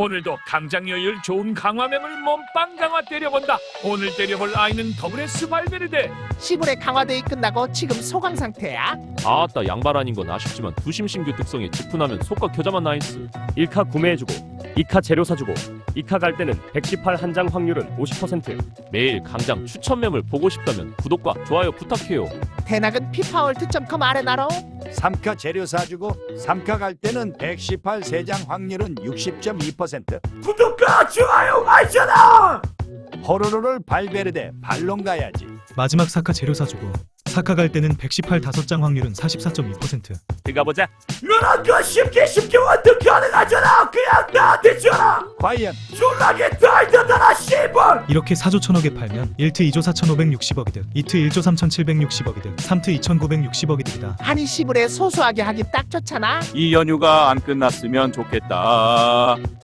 오늘도 강장여율 좋은 강화mem을 몸빵 강화 때려본다. 오늘 때려볼 아이는 더블에스 발베르데. 시불의 강화데이 끝나고 지금 소강 상태야. 아따 양발 아닌 건 아쉽지만 두심신규 특성이 직분하면 속과 겨자만 나이스 1카 구매해주고 2카 재료 사주고 2카 갈 때는 118 한 장 확률은 50% 매일 강장 추천mem을 보고 싶다면 구독과 좋아요 부탁해요 대낙은 피파월트.com 아레나로 3카 재료 사주고 3카 갈 때는 118 세 장 확률은 60.2% 구독과 좋아요 알잖아. 호로로를 발베르데 발론 가야지 마지막 사카 재료 사주고 사카 갈 때는 118 5장 확률은 44.2% 들어가보자 누나가 쉽게 쉽게 완전 가능하잖아. 그냥 나한테 줘라. 과연 졸라게 달다더라 씨발. 이렇게 4조 1000억에 팔면 1트 2조 4560억이 득 2트 1조 3760억이 득 3트 2960억이 득이다 한이 시불에 소소하게 하기 딱 좋잖아. 이 연휴가 안 끝났으면 좋겠다.